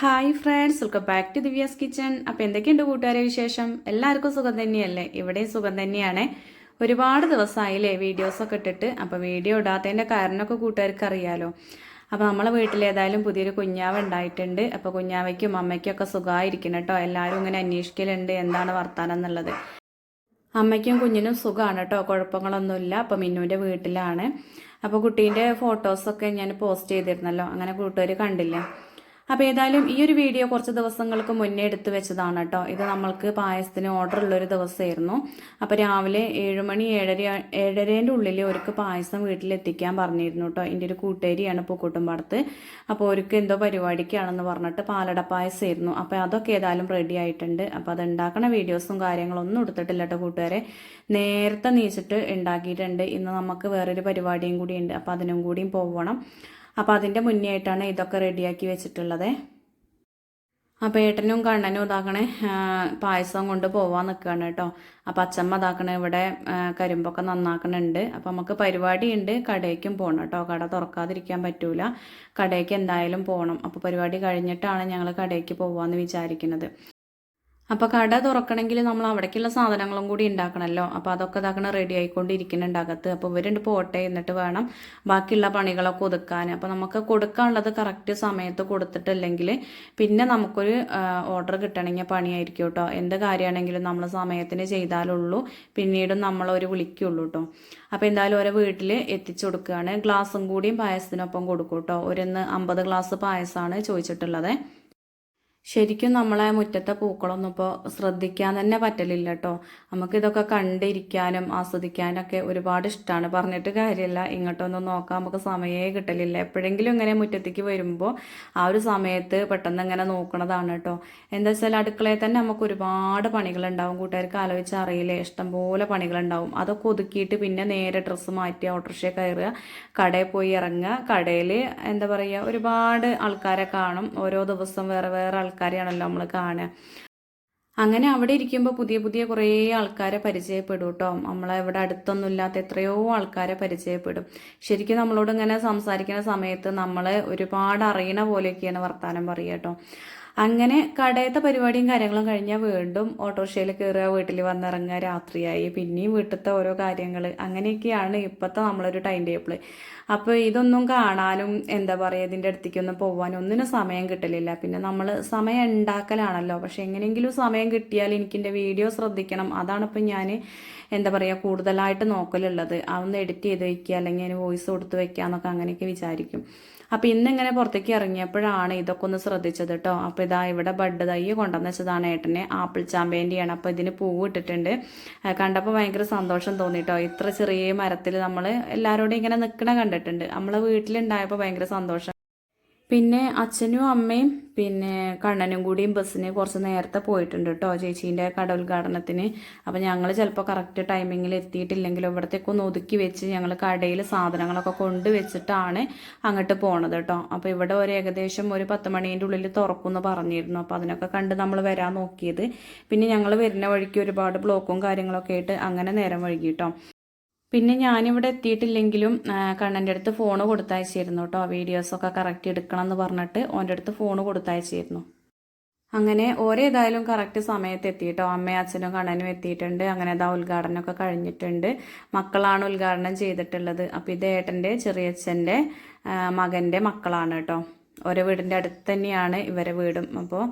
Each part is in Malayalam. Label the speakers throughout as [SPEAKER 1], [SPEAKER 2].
[SPEAKER 1] Hi friends welcome back to Divya's kitchen. അപ്പോൾ എന്തൊക്കെയുണ്ട് കൂട്ടുകാരെ വിശേഷം? എല്ലാവർക്കും സുഖം തന്നെയല്ലേ? ഇവിടെയും സുഖം തന്നെയാണ്. ഒരുപാട് ദിവസമായില്ലേ വീഡിയോസൊക്കെ ഇട്ടിട്ട്. അപ്പോൾ വീഡിയോ ഇടാത്തതിന്റെ കാരണമൊക്കെ കൂട്ടുകാർക്ക് അറിയാലോ. അപ്പോൾ നമ്മളെ വീട്ടിലേതായാലും പുതിയൊരു കുഞ്ഞാവ് ഉണ്ടായിട്ടുണ്ട്. അപ്പോൾ കുഞ്ഞാവയ്ക്കും അമ്മയ്ക്കും ഒക്കെ സുഖമായിരിക്കണം കേട്ടോ. എല്ലാവരും ഇങ്ങനെ അന്വേഷിക്കലുണ്ട് എന്താണ് വർത്താനം എന്നുള്ളത്. അമ്മയ്ക്കും കുഞ്ഞിനും സുഖമാണ് കേട്ടോ. കുഴപ്പങ്ങളൊന്നുമില്ല. അപ്പോൾ മിന്നുവിന്റെ വീട്ടിലാണ്. അപ്പോൾ കുട്ടീന്റെ ഫോട്ടോസൊക്കെ ഞാൻ പോസ്റ്റ് ചെയ്തിരുന്നല്ലോ. അങ്ങനെ കൂട്ടുകാർ കണ്ടില്ല? അപ്പോൾ ഏതായാലും ഈ ഒരു വീഡിയോ കുറച്ച് ദിവസങ്ങൾക്ക് മുന്നേ എടുത്തു വെച്ചതാണ് കേട്ടോ ഇത് നമ്മൾക്ക് പായസത്തിന് ഓർഡർ ഉള്ളൊരു ദിവസമായിരുന്നു. അപ്പോൾ രാവിലെ ഏഴുമണി ഏഴര ഏഴരേന്റെ ഉള്ളിൽ ഒരുക്ക് പായസം വീട്ടിലെത്തിക്കാൻ പറഞ്ഞിരുന്നു കേട്ടോ എന്റെ ഒരു കൂട്ടുകാരിയാണ് പൂക്കൂട്ടുംപാടത്ത് അപ്പോൾ ഒരുക്ക് എന്തോ പരിപാടിക്കാണെന്ന് പറഞ്ഞിട്ട് പാലട പായസമായിരുന്നു. അപ്പോൾ അതൊക്കെ ഏതായാലും റെഡി ആയിട്ടുണ്ട്. അപ്പോൾ അത് ഉണ്ടാക്കണ വീഡിയോസും കാര്യങ്ങളൊന്നും എടുത്തിട്ടില്ല കേട്ടോ കൂട്ടുകാരെ. നേരത്തെ നീച്ചിട്ട് ഉണ്ടാക്കിയിട്ടുണ്ട്. ഇന്ന് നമുക്ക് വേറൊരു പരിപാടിയും കൂടി ഉണ്ട്. അപ്പോൾ അതിനും കൂടിയും പോവണം. അപ്പോൾ അതിന്റെ മുന്നേ ആയിട്ടാണ് ഇതൊക്കെ റെഡിയാക്കി വെച്ചിട്ടുള്ളത്. അപ്പോൾ ഏട്ടനും കണ്ണനും ഇതാക്കണേ പായസം കൊണ്ട് പോവാൻ നിൽക്കുകയാണ് കേട്ടോ. അപ്പോൾ അച്ചമ്മ ഇതാക്കണേ ഇവിടെ കരിമ്പൊക്കെ നന്നാക്കണുണ്ട്. അപ്പോൾ നമുക്ക് പരിപാടി ഉണ്ട് കടയ്ക്കും പോകണം കേട്ടോ. കട തുറക്കാതിരിക്കാൻ പറ്റൂല. കടയ്ക്ക് എന്തായാലും പോകണം അപ്പോൾ പരിപാടി കഴിഞ്ഞിട്ടാണ് ഞങ്ങൾ കടയ്ക്ക് പോകാമെന്ന് വിചാരിക്കുന്നത് അപ്പോൾ കട തുറക്കണമെങ്കിൽ നമ്മൾ അവിടേക്കുള്ള സാധനങ്ങളും കൂടി ഉണ്ടാക്കണമല്ലോ അപ്പോൾ അതൊക്കെ ഇതാക്കണ റെഡി ആയിക്കൊണ്ടിരിക്കുന്നുണ്ട് അകത്ത്. അപ്പോൾ ഇവരുണ്ട് പോട്ടെ എന്നിട്ട് വേണം ബാക്കിയുള്ള പണികളൊക്കെ ഒതുക്കാൻ. അപ്പോൾ നമുക്ക് കൊടുക്കാനുള്ളത് കറക്റ്റ് സമയത്ത് കൊടുത്തിട്ടില്ലെങ്കിൽ പിന്നെ നമുക്കൊരു ഓർഡർ കിട്ടണമെങ്കിൽ പണിയായിരിക്കും കേട്ടോ. എന്ത് കാര്യമാണെങ്കിലും നമ്മൾ സമയത്തിന് ചെയ്താലുള്ളൂ. പിന്നീടും നമ്മളൊരു വിളിക്കുള്ളൂ കേട്ടോ. അപ്പോൾ എന്തായാലും ഓരോ വീട്ടിൽ എത്തിച്ചു കൊടുക്കുകയാണ് ഗ്ലാസും കൂടിയും പായസത്തിനൊപ്പം കൊടുക്കും കേട്ടോ. ഒരു അമ്പത് ഗ്ലാസ് പായസമാണ് ചോദിച്ചിട്ടുള്ളത്. ശരിക്കും നമ്മളെ മുറ്റത്തെ പൂക്കളൊന്നും ഇപ്പോൾ ശ്രദ്ധിക്കാൻ തന്നെ പറ്റലില്ല കേട്ടോ നമുക്കിതൊക്കെ കണ്ടിരിക്കാനും ആസ്വദിക്കാനൊക്കെ ഒരുപാട് ഇഷ്ടമാണ് പറഞ്ഞിട്ട് കാര്യമില്ല ഇങ്ങോട്ടൊന്നും നോക്കാൻ നമുക്ക് സമയമേ കിട്ടലില്ല. എപ്പോഴെങ്കിലും ഇങ്ങനെ മുറ്റത്തേക്ക് വരുമ്പോൾ ആ ഒരു സമയത്ത് പെട്ടെന്ന് ഇങ്ങനെ നോക്കണതാണ് കേട്ടോ എന്താ വെച്ചാൽ അടുക്കളയിൽ തന്നെ നമുക്ക് ഒരുപാട് പണികളുണ്ടാവും. കൂട്ടുകാർക്ക് ആലോചിച്ച് അറിയില്ലേ? ഇഷ്ടംപോലെ പണികളുണ്ടാവും. അതൊക്കെ ഒതുക്കിയിട്ട് പിന്നെ നേരെ ഡ്രസ്സ് മാറ്റി ഓട്ടോറിക്ഷ കയറുക കടയിൽ പോയി ഇറങ്ങുക. കടയിൽ എന്താ പറയുക ഒരുപാട് ആൾക്കാരെ കാണും. ഓരോ ദിവസം വേറെ വേറെ ആൾക്കാരെയാണല്ലോ നമ്മൾ കാണുക. അങ്ങനെ അവിടെ ഇരിക്കുമ്പോൾ പുതിയ പുതിയ കുറേ ആൾക്കാരെ പരിചയപ്പെടും കേട്ടോ. നമ്മളെ ഇവിടെ അടുത്തൊന്നും ഇല്ലാത്ത എത്രയോ ആൾക്കാരെ പരിചയപ്പെടും. ശരിക്കും നമ്മളോട് ഇങ്ങനെ സംസാരിക്കുന്ന സമയത്ത് നമ്മൾ ഒരുപാട് അറിയണ പോലെയൊക്കെയാണ് വർത്തമാനം പറയുക കേട്ടോ. അങ്ങനെ കടയത്തെ പരിപാടിയും കാര്യങ്ങളും കഴിഞ്ഞാൽ വീണ്ടും ഓട്ടോറിക്ഷയിൽ കയറുക വീട്ടിൽ വന്നിറങ്ങുക രാത്രിയായി. പിന്നെയും വീട്ടിലത്തെ ഓരോ കാര്യങ്ങൾ അങ്ങനെയൊക്കെയാണ് ഇപ്പോഴത്തെ നമ്മളൊരു ടൈം ടേബിൾ അപ്പോൾ ഇതൊന്നും കാണാനും എന്താ പറയുക ഇതിന്റെ അടുത്തേക്കൊന്നും പോകാനും ഒന്നിനും സമയം കിട്ടലില്ല. പിന്നെ നമ്മൾ സമയം ഉണ്ടാക്കലാണല്ലോ. പക്ഷെ എങ്ങനെയെങ്കിലും സമയം കിട്ടിയാൽ എനിക്കെന്റെ വീഡിയോ ശ്രദ്ധിക്കണം. അതാണിപ്പോൾ ഞാൻ എന്താ പറയുക കൂടുതലായിട്ട് നോക്കലുള്ളത്. അതൊന്ന് എഡിറ്റ് ചെയ്ത് വയ്ക്കുക അല്ലെങ്കിൽ അതിന് വോയിസ് കൊടുത്ത് വയ്ക്കുക എന്നൊക്കെ അങ്ങനെയൊക്കെ വിചാരിക്കും. അപ്പോൾ ഇന്നിങ്ങനെ പുറത്തേക്ക് ഇറങ്ങിയപ്പോഴാണ് ഇതൊക്കെ ഒന്ന് ശ്രദ്ധിച്ചത് കേട്ടോ അപ്പോൾ ഇതാ ഇവിടെ ബഡ് തൈ കൊണ്ടുവന്ന് വെച്ചതാണ് ഏട്ടനെ. ആപ്പിൾ ചാമ്പേന്റെയാണ്. അപ്പോൾ ഇതിന് പൂവ് ഇട്ടിട്ടുണ്ട്. കണ്ടപ്പോൾ ഭയങ്കര സന്തോഷം തോന്നി കേട്ടോ ഇത്ര ചെറിയ മരത്തിൽ നമ്മൾ എല്ലാവരോടും ഇങ്ങനെ നിൽക്കണ കണ്ടിട്ടുണ്ട്. നമ്മളെ വീട്ടിലുണ്ടായപ്പോൾ ഭയങ്കര സന്തോഷം. പിന്നെ അച്ഛനും അമ്മയും പിന്നെ കണ്ണനും കൂടിയും ബസ്സിന് കുറച്ച് നേരത്തെ പോയിട്ടുണ്ട് കേട്ടോ ചേച്ചീന്റെ കട ഉദ്ഘാടനത്തിന്. അപ്പോൾ ഞങ്ങൾ ചിലപ്പോൾ കറക്റ്റ് ടൈമിങ്ങിൽ എത്തിയിട്ടില്ലെങ്കിലും ഇവിടത്തേക്ക് ഒന്ന് ഒതുക്കി വെച്ച് ഞങ്ങൾ കടയിൽ സാധനങ്ങളൊക്കെ കൊണ്ടുവച്ചിട്ടാണ് അങ്ങോട്ട് പോണത് കേട്ടോ. അപ്പോൾ ഇവിടെ ഒരു ഏകദേശം ഒരു പത്ത് മണീന്റെ ഉള്ളിൽ തുറക്കുമെന്ന് പറഞ്ഞിരുന്നു. അപ്പോൾ അതിനൊക്കെ കണ്ട് നമ്മൾ വരാൻ നോക്കിയത്. പിന്നെ ഞങ്ങൾ വരുന്ന വഴിക്ക് ഒരുപാട് ബ്ലോക്കും കാര്യങ്ങളൊക്കെ ആയിട്ട് അങ്ങനെ നേരം വൈകി കേട്ടോ. പിന്നെ ഞാനിവിടെ എത്തിയിട്ടില്ലെങ്കിലും കണ്ണന്റെ അടുത്ത് ഫോൺ കൊടുത്തയച്ചിരുന്നു കേട്ടോ വീഡിയോസൊക്കെ കറക്റ്റ് എടുക്കണം എന്ന് പറഞ്ഞിട്ട് ഓന്റെ അടുത്ത് ഫോൺ കൊടുത്തയച്ചിരുന്നു. അങ്ങനെ ഓരേതായാലും കറക്റ്റ് സമയത്ത് എത്തിയിട്ടോ. അമ്മയും അച്ഛനും കണ്ണനും എത്തിയിട്ടുണ്ട്. അങ്ങനെ അതാ ഉദ്ഘാടനമൊക്കെ കഴിഞ്ഞിട്ടുണ്ട്. മക്കളാണ് ഉദ്ഘാടനം ചെയ്തിട്ടുള്ളത്. അപ്പോൾ ഇത് ഏട്ടന്റെ ചെറിയച്ഛന്റെ മകന്റെ മക്കളാണ് കേട്ടോ ഓരോ വീടിന്റെ അടുത്ത് തന്നെയാണ് ഇവരെ വീടും. അപ്പോൾ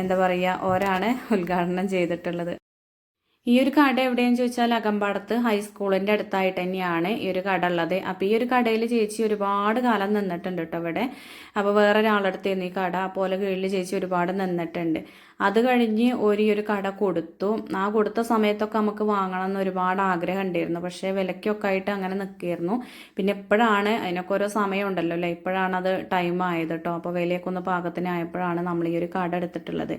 [SPEAKER 1] എന്താ പറയുക ഓരാണ് ഉദ്ഘാടനം ചെയ്തിട്ടുള്ളത്. ഈ ഒരു കട എവിടെയെന്ന് ചോദിച്ചാൽ അകമ്പാടത്ത് ഹൈസ്കൂളിന്റെ അടുത്തായിട്ട് തന്നെയാണ് ഈ ഒരു കട ഉള്ളത്. അപ്പോൾ ഈ ഒരു കടയിൽ ചേച്ചി ഒരുപാട് കാലം നിന്നിട്ടുണ്ട് കേട്ടോ ഇവിടെ. അപ്പോൾ വേറെ ഒരാളടുത്ത് ഈ കട. പോലെ കീഴിൽ ചേച്ചി ഒരുപാട് നിന്നിട്ടുണ്ട്. അത് കഴിഞ്ഞ് ഒരു ഒരു കട കൊടുത്തു. ആ കൊടുത്ത സമയത്തൊക്കെ നമുക്ക് വാങ്ങണം എന്ന് ഒരുപാട് ആഗ്രഹം ഉണ്ടായിരുന്നു. പക്ഷേ വിലയ്ക്കൊക്കെ ആയിട്ട് അങ്ങനെ നിൽക്കുകയായിരുന്നു. പിന്നെ എപ്പോഴാണ് അതിനൊക്കെ ഓരോ സമയം ഉണ്ടല്ലോ അല്ലേ? ഇപ്പോഴാണ് അത് ടൈം ആയത് കേട്ടോ അപ്പോൾ വിലയൊക്കെ ഒന്ന് പാകത്തിനായപ്പോഴാണ് നമ്മൾ ഈ ഒരു കട എടുത്തിട്ടുള്ളത്.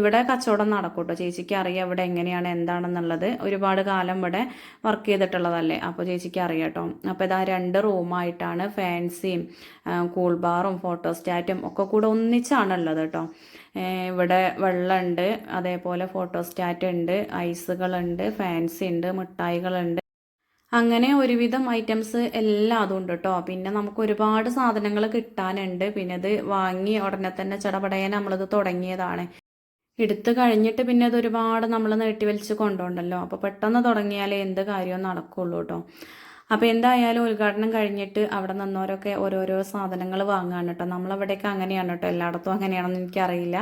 [SPEAKER 1] ഇവിടെ കച്ചവടം നടക്കൂട്ടോ? ചേച്ചിക്ക് അറിയാം ഇവിടെ എങ്ങനെയാണ് എന്താണെന്നുള്ളത്. ഒരുപാട് കാലം ഇവിടെ വർക്ക് ചെയ്തിട്ടുള്ളതല്ലേ? അപ്പോൾ ചേച്ചിക്ക് അറിയാം കേട്ടോ അപ്പോൾ ഇതാ രണ്ട് റൂമായിട്ടാണ് ഫാൻസിയും കൂൾ ബാറും ഒക്കെ കൂടെ ഒന്നിച്ചാണുള്ളത് കേട്ടോ ഇവിടെ വെള്ളമുണ്ട് അതേപോലെ ഫോട്ടോസ്റ്റാറ്റ് ഉണ്ട് ഐസുകളുണ്ട് ഫാൻസി ഉണ്ട് മിഠായികളുണ്ട്. അങ്ങനെ ഒരുവിധം ഐറ്റംസ് എല്ലാം അതും ഉണ്ട് കേട്ടോ പിന്നെ നമുക്ക് ഒരുപാട് സാധനങ്ങൾ കിട്ടാനുണ്ട്. പിന്നെ ഇത് വാങ്ങി ഉടനെ തന്നെ ചടപടയാൻ നമ്മളിത് തുടങ്ങിയതാണ്. എടുത്ത് കഴിഞ്ഞിട്ട് പിന്നെ അത് ഒരുപാട് നമ്മൾ നീട്ടി വലിച്ച് കൊണ്ടുണ്ടല്ലോ. അപ്പോൾ പെട്ടെന്ന് തുടങ്ങിയാലേ എന്ത് കാര്യവും നടക്കുള്ളൂ കേട്ടോ അപ്പോൾ എന്തായാലും ഉദ്ഘാടനം കഴിഞ്ഞിട്ട് അവിടെ നിന്നവരൊക്കെ ഓരോരോ സാധനങ്ങൾ വാങ്ങാണ് കേട്ടോ. നമ്മളവിടെയൊക്കെ അങ്ങനെയാണ് കേട്ടോ. എല്ലായിടത്തും അങ്ങനെയാണെന്ന് എനിക്കറിയില്ല.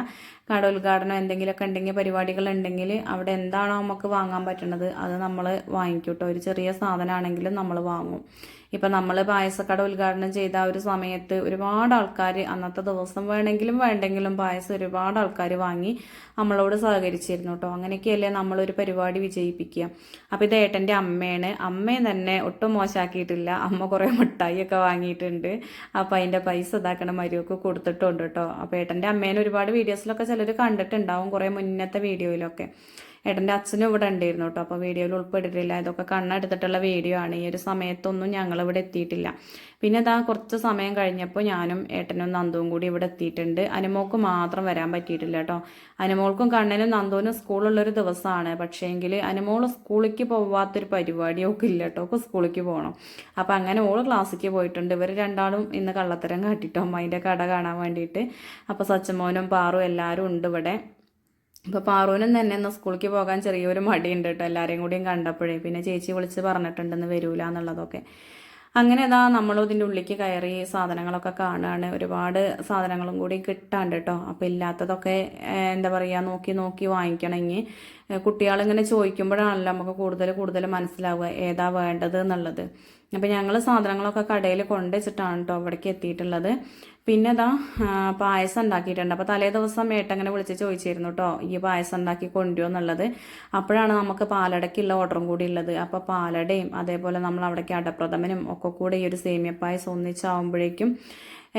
[SPEAKER 1] കട ഉദ്ഘാടനം എന്തെങ്കിലുമൊക്കെ ഉണ്ടെങ്കിൽ പരിപാടികൾ ഉണ്ടെങ്കിൽ അവിടെ എന്താണോ നമുക്ക് വാങ്ങാൻ പറ്റുന്നത് അത് നമ്മൾ വാങ്ങിക്കൂട്ടോ കേട്ടോ ഒരു ചെറിയ സാധനമാണെങ്കിലും നമ്മൾ വാങ്ങും. ഇപ്പം നമ്മൾ പായസക്കട ഉദ്ഘാടനം ചെയ്ത ആ ഒരു സമയത്ത് ഒരുപാട് ആൾക്കാർ അന്നത്തെ ദിവസം വേണമെങ്കിലും വേണ്ടെങ്കിലും പായസം ഒരുപാട് ആൾക്കാർ വാങ്ങി നമ്മളോട് സഹകരിച്ചിരുന്നു കേട്ടോ അങ്ങനെയൊക്കെയല്ലേ നമ്മളൊരു പരിപാടി വിജയിപ്പിക്കുക. അപ്പോൾ ഇത് ഏട്ടന്റെ അമ്മയാണ്. അമ്മയെ തന്നെ ഒട്ടും മോശമാക്കിയിട്ടില്ല. അമ്മ കുറേ മിഠായിയൊക്കെ വാങ്ങിയിട്ടുണ്ട്. അപ്പോൾ അതിന്റെ പൈസ ഇതാക്കണ മരുവൊക്കെ കൊടുത്തിട്ടുണ്ട് കേട്ടോ അപ്പോൾ ഏട്ടന്റെ അമ്മേനെ ഒരുപാട് വീഡിയോസിലൊക്കെ ചിലർ കണ്ടിട്ടുണ്ടാവും കുറേ മുന്നത്തെ വീഡിയോയിലൊക്കെ ഏട്ടന്റെ അച്ഛനും ഇവിടെ ഉണ്ടായിരുന്നു കേട്ടോ. അപ്പോൾ വീഡിയോയിൽ ഉൾപ്പെട്ടിട്ടില്ല. ഇതൊക്കെ കണ്ണെടുത്തിട്ടുള്ള വീഡിയോ ആണ്. ഈ ഒരു സമയത്തൊന്നും ഞങ്ങൾ ഇവിടെ എത്തിയിട്ടില്ല. പിന്നെ ഇതാ കുറച്ച് സമയം കഴിഞ്ഞപ്പോൾ ഞാനും ഏട്ടനും നന്ദുവും കൂടി ഇവിടെ എത്തിയിട്ടുണ്ട്. അനുമോൾക്ക് മാത്രം വരാൻ പറ്റിയിട്ടില്ല കേട്ടോ. അനുമോൾക്കും കണ്ണനും നന്ദുവിനും സ്കൂളുള്ളൊരു ദിവസമാണ്. പക്ഷേങ്കിൽ അനുമോൾ സ്കൂളിലേക്ക് പോവാത്തൊരു പരിപാടിയൊക്കെ ഇല്ല കേട്ടോ. ഒക്കെ സ്കൂളിലേക്ക് പോകണം. അപ്പോൾ അങ്ങനെ ഓൾ ക്ലാസ്സിലേക്ക് പോയിട്ടുണ്ട്. ഇവർ രണ്ടാളും ഇന്ന് കള്ളത്തരം കാട്ടിട്ടോ. അമ്മ കട കാണാൻ വേണ്ടിയിട്ട്. അപ്പോൾ സച്ചമോനും പാറും എല്ലാവരും ഉണ്ട് ഇവിടെ. ഇപ്പോൾ പാറൂനും തന്നെ ഇന്ന് സ്കൂളിലേക്ക് പോകാൻ ചെറിയൊരു മടിയുണ്ട് കേട്ടോ. എല്ലാവരെയും കൂടിയും കണ്ടപ്പോഴേ. പിന്നെ ചേച്ചി വിളിച്ച് പറഞ്ഞിട്ടുണ്ടെന്ന് വരൂല എന്നുള്ളതൊക്കെ. അങ്ങനെ ഇതാ നമ്മൾ ഇതിന്റെ ഉള്ളിലേക്ക് കയറി സാധനങ്ങളൊക്കെ കാണുകയാണ്. ഒരുപാട് സാധനങ്ങളും കൂടി കിട്ടാണ്ട് കേട്ടോ. അപ്പോൾ ഇല്ലാത്തതൊക്കെ എന്താ പറയുക നോക്കി നോക്കി വാങ്ങിക്കണമെങ്കിൽ കുട്ടികളിങ്ങനെ ചോദിക്കുമ്പോഴാണല്ലോ നമുക്ക് കൂടുതൽ കൂടുതൽ മനസ്സിലാവുക ഏതാ വേണ്ടത് എന്നുള്ളത്. അപ്പോൾ ഞങ്ങൾ സാധനങ്ങളൊക്കെ കടയിൽ കൊണ്ടുവച്ചിട്ടാണ് കേട്ടോ അവിടേക്ക് എത്തിയിട്ടുള്ളത്. പിന്നെ ഇതാ പായസം ഉണ്ടാക്കിയിട്ടുണ്ട് അപ്പോൾ തലേ ദിവസം ഏട്ടങ്ങനെ വിളിച്ച് ചോദിച്ചിരുന്നു കേട്ടോ ഈ പായസം ഉണ്ടാക്കി കൊണ്ടുവന്നുള്ളത് അപ്പോഴാണ് നമുക്ക് പാലടയ്ക്കുള്ള ഓർഡറും കൂടി ഉള്ളത്. അപ്പോൾ പാലടയും അതേപോലെ നമ്മൾ അവിടേക്ക് അടപ്രഥമനും ഒക്കെ കൂടെ ഈ ഒരു സേമിയ പായസം ഒന്നിച്ചാവുമ്പോഴേക്കും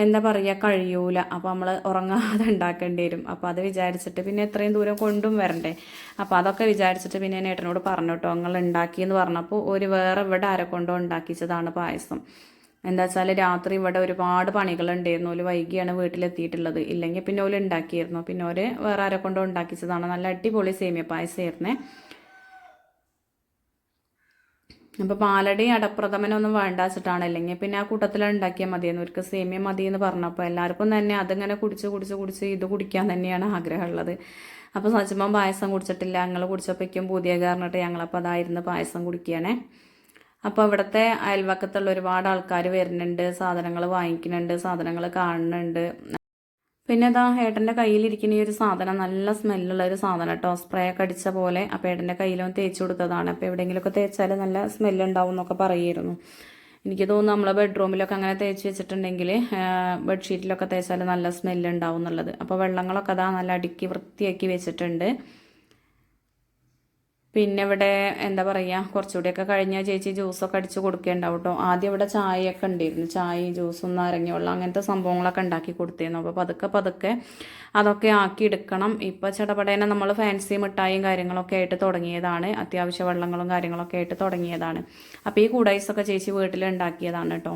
[SPEAKER 1] എന്താ പറയുക കഴിയൂല. അപ്പോൾ നമ്മൾ ഉറങ്ങാതെ ഉണ്ടാക്കേണ്ടി വരും. അപ്പോൾ അത് വിചാരിച്ചിട്ട് പിന്നെ എത്രയും ദൂരം കൊണ്ടും വരണ്ടേ. അപ്പോൾ അതൊക്കെ വിചാരിച്ചിട്ട് പിന്നെ ഞാൻ ഏട്ടനോട് പറഞ്ഞു കേട്ടോ നിങ്ങൾ ഉണ്ടാക്കിയെന്ന് പറഞ്ഞപ്പോൾ ഒരു വേറെ ഇവിടെ ആരെ കൊണ്ടോ ഉണ്ടാക്കിച്ചതാണ് പായസം. എന്താ വെച്ചാൽ രാത്രി ഇവിടെ ഒരുപാട് പണികളുണ്ടായിരുന്നു. ഒരു വൈകിയാണ് വീട്ടിലെത്തിയിട്ടുള്ളത്. ഇല്ലെങ്കിൽ പിന്നെ ഓൽ ഉണ്ടാക്കിയിരുന്നു പിന്നെ ഓര് വേറെ ആരെ കൊണ്ടോ ഉണ്ടാക്കിച്ചതാണ്. നല്ല അടിപൊളി സേമിയ പായസമായിരുന്നേ അപ്പോൾ പാലടയും അടപ്രഥമനൊന്നും വേണ്ട വെച്ചിട്ടാണ്. അല്ലെങ്കിൽ പിന്നെ ആ കൂട്ടത്തിൽ ഉണ്ടാക്കിയാൽ മതിയെന്ന് അവർക്ക് സേമിയ മതി എന്ന് പറഞ്ഞപ്പോൾ എല്ലാവർക്കും തന്നെ അതിങ്ങനെ കുടിച്ച് കുടിച്ച് കുടിച്ച് ഇത് കുടിക്കാൻ തന്നെയാണ് ആഗ്രഹമുള്ളത്. അപ്പോൾ സച്ചിമ്മൻ പായസം കുടിച്ചിട്ടില്ല. ഞങ്ങൾ കുടിച്ചപ്പോഴേക്കും പുതിയ കാരണമായിട്ട് ഞങ്ങളപ്പോൾ അതായിരുന്നു പായസം കുടിക്കുകയാണേ അപ്പോൾ ഇവിടുത്തെ അയൽവക്കത്തുള്ള ഒരുപാട് ആൾക്കാർ വരുന്നുണ്ട് സാധനങ്ങൾ വാങ്ങിക്കുന്നുണ്ട് സാധനങ്ങൾ കാണുന്നുണ്ട്. പിന്നെ ഇതാ ഏട്ടന്റെ കയ്യിലിരിക്കുന്ന ഈ ഒരു സാധനം നല്ല സ്മെല്ലുള്ള ഒരു സാധനം കേട്ടോ സ്പ്രേ ഒക്കെ അടിച്ച പോലെ അപ്പോൾ ഏട്ടന്റെ കയ്യിലും തേച്ച് കൊടുത്തതാണ്. അപ്പോൾ എവിടെയെങ്കിലുമൊക്കെ തേച്ചാൽ നല്ല സ്മെല്ലുണ്ടാവും എന്നൊക്കെ പറയുമായിരുന്നു എനിക്ക് തോന്നുന്നു നമ്മളെ ബെഡ്റൂമിലൊക്കെ അങ്ങനെ തേച്ച് വെച്ചിട്ടുണ്ടെങ്കിൽ ബെഡ്ഷീറ്റിലൊക്കെ തേച്ചാൽ നല്ല സ്മെല്ലുണ്ടാവും എന്നുള്ളത്. അപ്പോൾ വെള്ളങ്ങളൊക്കെ അതാ നല്ല അടുക്കി വൃത്തിയാക്കി വെച്ചിട്ടുണ്ട്. പിന്നെ ഇവിടെ എന്താ പറയുക കുറച്ചുകൂടിയൊക്കെ കഴിഞ്ഞാൽ ചേച്ചി ജ്യൂസൊക്കെ അടിച്ച് കൊടുക്കേണ്ടാവും കേട്ടോ ആദ്യം ഇവിടെ ചായയൊക്കെ ഉണ്ടായിരുന്നു. ചായ ജ്യൂസും നാരങ്ങവെള്ളം അങ്ങനത്തെ സംഭവങ്ങളൊക്കെ ഉണ്ടാക്കി കൊടുത്തിരുന്നു അപ്പോൾ പതുക്കെ പതുക്കെ അതൊക്കെ ആക്കി എടുക്കണം. ഇപ്പോൾ ചടപടേനെ നമ്മൾ ഫാൻസി മിഠായും കാര്യങ്ങളൊക്കെ ആയിട്ട് തുടങ്ങിയതാണ്. അത്യാവശ്യ വെള്ളങ്ങളും കാര്യങ്ങളൊക്കെ ആയിട്ട് തുടങ്ങിയതാണ്. അപ്പോൾ ഈ കൂടൈസൊക്കെ ചേച്ചി വീട്ടിൽ ഉണ്ടാക്കിയതാണ് കേട്ടോ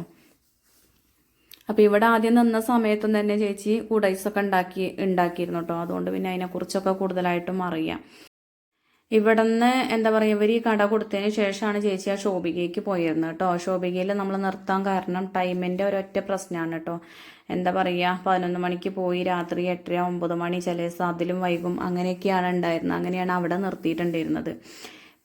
[SPEAKER 1] അപ്പോൾ ഇവിടെ ആദ്യം നിന്ന സമയത്തും തന്നെ ചേച്ചി കൂടൈസൊക്കെ ഉണ്ടാക്കി ഉണ്ടാക്കിയിരുന്നു കേട്ടോ അതുകൊണ്ട് പിന്നെ അതിനെക്കുറിച്ചൊക്കെ കൂടുതലായിട്ടും അറിയാം. ഇവിടുന്ന് എന്താ പറയുക ഇവർ ഈ കട കൊടുത്തതിന് ശേഷമാണ് ചേച്ചി ആ ശോഭികയ്ക്ക് പോയിരുന്നത് കേട്ടോ. ശോഭികയിൽ നമ്മൾ നിർത്താൻ കാരണം ടൈമിന്റെ ഒരൊറ്റ പ്രശ്നമാണ് കേട്ടോ. എന്താ പറയുക പതിനൊന്ന് മണിക്ക് പോയി രാത്രി എട്ടര ഒമ്പത് മണി ചില ദിവസം അതിലും വൈകും അങ്ങനെയൊക്കെയാണ് ഉണ്ടായിരുന്നത്. അങ്ങനെയാണ് അവിടെ നിർത്തിയിട്ടുണ്ടായിരുന്നത്.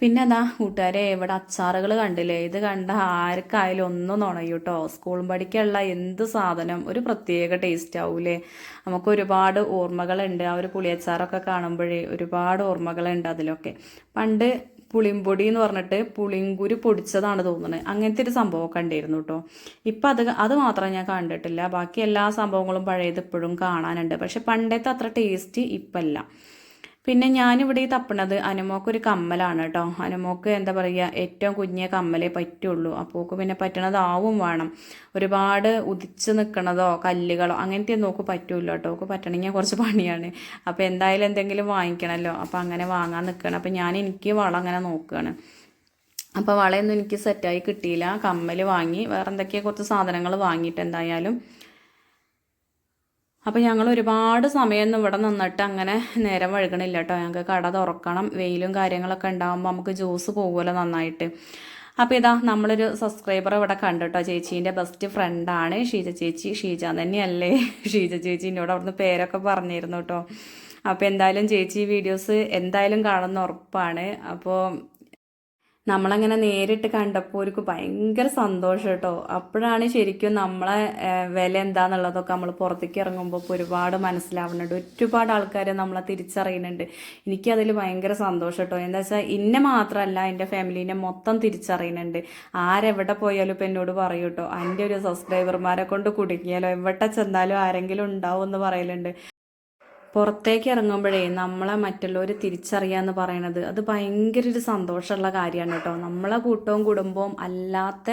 [SPEAKER 1] പിന്നെ അതാ കൂട്ടുകാരെ ഇവിടെ അച്ചാറുകൾ കണ്ടില്ലേ? ഇത് കണ്ട ആർക്കായാലും ഒന്നും നുണയും കേട്ടോ സ്കൂൾ പഠിക്കുള്ള എന്ത് സാധനം? ഒരു പ്രത്യേക ടേസ്റ്റ് ആവൂലേ? നമുക്ക് ഒരുപാട് ഓർമ്മകളുണ്ട്. ആ ഒരു പുളിയച്ചാറൊക്കെ കാണുമ്പോഴേ ഒരുപാട് ഓർമ്മകളുണ്ട് അതിലൊക്കെ. പണ്ട് പുളിമ്പൊടി എന്ന് പറഞ്ഞിട്ട് പുളിങ്കുരു പൊടിച്ചതാണ് തോന്നുന്നത് അങ്ങനത്തെ ഒരു സംഭവമൊക്കെ ഉണ്ടായിരുന്നു കേട്ടോ. ഇപ്പം അത് അത് മാത്രം ഞാൻ കണ്ടിട്ടില്ല. ബാക്കി എല്ലാ സംഭവങ്ങളും പഴയത് ഇപ്പോഴും കാണാനുണ്ട്. പക്ഷെ പണ്ടത്തെ അത്ര ടേസ്റ്റ് ഇപ്പല്ല. പിന്നെ ഞാനിവിടെ ഈ തപ്പണത് അനുമോക്കൊരു കമ്മലാണ് കേട്ടോ അനുമോക്ക് എന്താ പറയുക ഏറ്റവും കുഞ്ഞിയ കമ്മലേ പറ്റുള്ളൂ. അപ്പോക്ക് പിന്നെ പറ്റണതാവും വേണം. ഒരുപാട് ഉദിച്ച് നിൽക്കണതോ കല്ലുകളോ അങ്ങനത്തെ നോക്ക് പറ്റൂല്ലോ കേട്ടോ ഓക്ക് പറ്റണമെങ്കിൽ കുറച്ച് പണിയാണ്. അപ്പോൾ എന്തായാലും എന്തെങ്കിലും വാങ്ങിക്കണമല്ലോ അപ്പോൾ അങ്ങനെ വാങ്ങാൻ നിൽക്കണം അപ്പോൾ ഞാൻ എനിക്ക് വളം അങ്ങനെ നോക്കുകയാണ് അപ്പോൾ വളയൊന്നും എനിക്ക് സെറ്റായി കിട്ടിയില്ല. കമ്മൽ വാങ്ങി. വേറെ എന്തൊക്കെയോ കുറച്ച് സാധനങ്ങൾ വാങ്ങിയിട്ട് എന്തായാലും അപ്പോൾ ഞങ്ങൾ ഒരുപാട് സമയം ഇവിടെ നിന്നിട്ട് അങ്ങനെ നേരം വഴുകണില്ല കേട്ടോ. ഞങ്ങൾക്ക് കട തുറക്കണം വെയിലും കാര്യങ്ങളൊക്കെ ഉണ്ടാകുമ്പോൾ നമുക്ക് ജ്യൂസ് പോകുമല്ലോ നന്നായിട്ട്. അപ്പോൾ ഇതാ നമ്മളൊരു സബ്സ്ക്രൈബർ ഇവിടെ കണ്ടിട്ടോ ചേച്ചീന്റെ ബെസ്റ്റ് ഫ്രണ്ടാണ് ഷീജ ചേച്ചി. ഷീജ തന്നെയല്ലേ? ഷീജ ചേച്ചി എന്നോട് അവിടുന്ന് പേരൊക്കെ പറഞ്ഞിരുന്നു കേട്ടോ. അപ്പോൾ എന്തായാലും ചേച്ചി വീഡിയോസ് എന്തായാലും കാണുന്ന ഉറപ്പാണ്. അപ്പോൾ നമ്മളങ്ങനെ നേരിട്ട് കണ്ടപ്പോൾ ഒരു ഭയങ്കര സന്തോഷം കേട്ടോ. അപ്പോഴാണ് ശരിക്കും നമ്മളെ വില എന്താന്നുള്ളതൊക്കെ നമ്മൾ പുറത്തേക്ക് ഇറങ്ങുമ്പോൾ ഒരുപാട് മനസ്സിലാവുന്നുണ്ട്. ഒരുപാട് ആൾക്കാർ നമ്മളെ തിരിച്ചറിയുന്നുണ്ട്. എനിക്കതിൽ ഭയങ്കര സന്തോഷം കേട്ടോ. എന്താ വെച്ചാൽ ഇന്നെ മാത്രമല്ല എന്റെ ഫാമിലീനെ മൊത്തം തിരിച്ചറിയുന്നുണ്ട്. ആരെവിടെ പോയാലും ഇപ്പം എന്നോട് പറയൂ കേട്ടോ. എന്റെ ഒരു സബ്സ്ക്രൈബർമാരെ കൊണ്ട് കുടുങ്ങിയാലോ? എവിടെ ചെന്നാലും ആരെങ്കിലും ഉണ്ടാവും എന്ന് പറയലുണ്ട്. പുറത്തേക്ക് ഇറങ്ങുമ്പോഴേ നമ്മളെ മറ്റുള്ളവർ തിരിച്ചറിയാന്ന് പറയണത് അത് ഭയങ്കര ഒരു സന്തോഷമുള്ള കാര്യമാണ് കേട്ടോ. നമ്മളെ കൂട്ടവും കുടുംബവും അല്ലാത്ത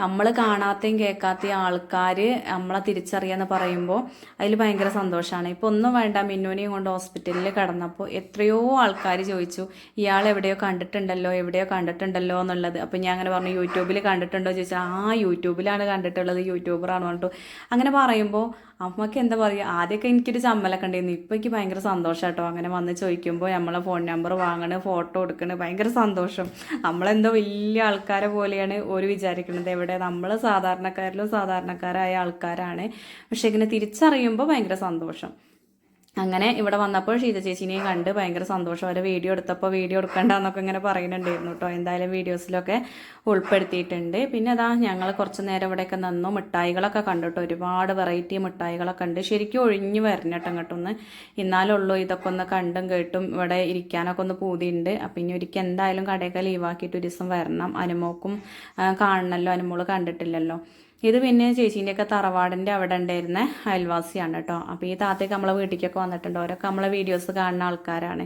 [SPEAKER 1] നമ്മൾ കാണാത്തയും കേൾക്കാത്തയും ആൾക്കാർ നമ്മളെ തിരിച്ചറിയാന്ന് പറയുമ്പോൾ അതിൽ ഭയങ്കര സന്തോഷമാണ്. ഇപ്പോൾ ഒന്നും വേണ്ട മിന്നോനെയും കൊണ്ട് ഹോസ്പിറ്റലിൽ കടന്നപ്പോൾ എത്രയോ ആൾക്കാർ ചോദിച്ചു ഇയാൾ എവിടെയോ കണ്ടിട്ടുണ്ടല്ലോ എവിടെയോ കണ്ടിട്ടുണ്ടല്ലോ എന്നുള്ളത്. അപ്പോൾ ഞാൻ അങ്ങനെ പറഞ്ഞു യൂട്യൂബിൽ കണ്ടിട്ടുണ്ടോ? ചോദിച്ചാൽ ആ യൂട്യൂബിലാണ് കണ്ടിട്ടുള്ളത് യൂട്യൂബറാണ് പറഞ്ഞിട്ടു. അങ്ങനെ പറയുമ്പോൾ അമ്മയ്ക്ക് എന്താ പറയുക ആദ്യമൊക്കെ എനിക്കൊരു ചമ്മലൊക്കെ ഉണ്ടായിരുന്നു. ഇപ്പൊ എനിക്ക് ഭയങ്കര സന്തോഷം കേട്ടോ അങ്ങനെ വന്ന് ചോദിക്കുമ്പോൾ നമ്മളെ ഫോൺ നമ്പർ വാങ്ങണ് ഫോട്ടോ എടുക്കണ് ഭയങ്കര സന്തോഷം. നമ്മളെന്തോ വലിയ ആൾക്കാരെ പോലെയാണ് ഒരു വിചാരിക്കുന്നത് എവിടെ നമ്മൾ സാധാരണക്കാരിലും സാധാരണക്കാരായ ആൾക്കാരാണ്. പക്ഷെ ഇങ്ങനെ തിരിച്ചറിയുമ്പോൾ ഭയങ്കര സന്തോഷം. അങ്ങനെ ഇവിടെ വന്നപ്പോൾ ഷീജ ചേച്ചിനെയും കണ്ട് ഭയങ്കര സന്തോഷം. അവരെ വീഡിയോ എടുത്തപ്പോൾ വീഡിയോ എടുക്കണ്ടെന്നൊക്കെ ഇങ്ങനെ പറയുന്നുണ്ടായിരുന്നു കേട്ടോ എന്തായാലും വീഡിയോസിലൊക്കെ ഉൾപ്പെടുത്തിയിട്ടുണ്ട്. പിന്നെ അതാ ഞങ്ങൾ കുറച്ച് നേരം ഇവിടെയൊക്കെ നിന്നു. മിഠായികളൊക്കെ കണ്ടിട്ട്. ഒരുപാട് വെറൈറ്റി മിഠായികളൊക്കെ ഉണ്ട്. ശരിക്കും ഒഴിഞ്ഞു വരണം കേട്ടോ ഇങ്ങോട്ടൊന്ന് ഇന്നാലുള്ളൂ ഇതൊക്കെ ഒന്ന് കണ്ടും കേട്ടും ഇവിടെ ഇരിക്കാനൊക്കെ ഒന്ന് പൂതിയുണ്ട്. അപ്പം ഇനി ഒരിക്കൽ എന്തായാലും കടയൊക്കെ ലീവാക്കിയിട്ട് ഒരു ദിവസം വരണം. അനുമോക്കും കാണണമല്ലോ അനുമോൾ കണ്ടിട്ടില്ലല്ലോ. ഇത് പിന്നെ ചേച്ചീന്റെയൊക്കെ തറവാടിന്റെ അവിടെ ഉണ്ടായിരുന്ന അയൽവാസിയാണ് കേട്ടോ. അപ്പോൾ ഈ താത്തയൊക്കെ നമ്മളെ വീട്ടിലേക്കൊക്കെ വന്നിട്ടുണ്ട്. ഓരോ നമ്മളെ വീഡിയോസ് കാണുന്ന ആൾക്കാരാണ്.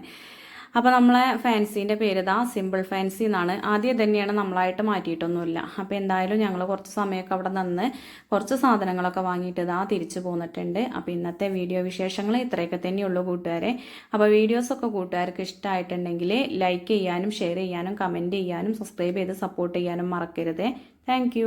[SPEAKER 1] അപ്പോൾ നമ്മളെ ഫാൻസീന്റെ പേര് ഇതാ സിമ്പിൾ ഫാൻസി എന്നാണ്. ആദ്യം തന്നെയാണ് നമ്മളായിട്ട് മാറ്റിയിട്ടൊന്നുമില്ല. അപ്പോൾ എന്തായാലും ഞങ്ങൾ കുറച്ച് സമയമൊക്കെ അവിടെ നിന്ന് കുറച്ച് സാധനങ്ങളൊക്കെ വാങ്ങിയിട്ട് ഇതാ തിരിച്ചു പോന്നിട്ടുണ്ട്. അപ്പോൾ ഇന്നത്തെ വീഡിയോ വിശേഷങ്ങൾ ഇത്രയൊക്കെ തന്നെയുള്ളൂ കൂട്ടുകാരെ. അപ്പോൾ വീഡിയോസൊക്കെ കൂട്ടുകാർക്ക് ഇഷ്ടമായിട്ടുണ്ടെങ്കിൽ ലൈക്ക് ചെയ്യാനും ഷെയർ ചെയ്യാനും കമന്റ് ചെയ്യാനും സബ്സ്ക്രൈബ് ചെയ്ത് സപ്പോർട്ട് ചെയ്യാനും മറക്കരുത്. താങ്ക്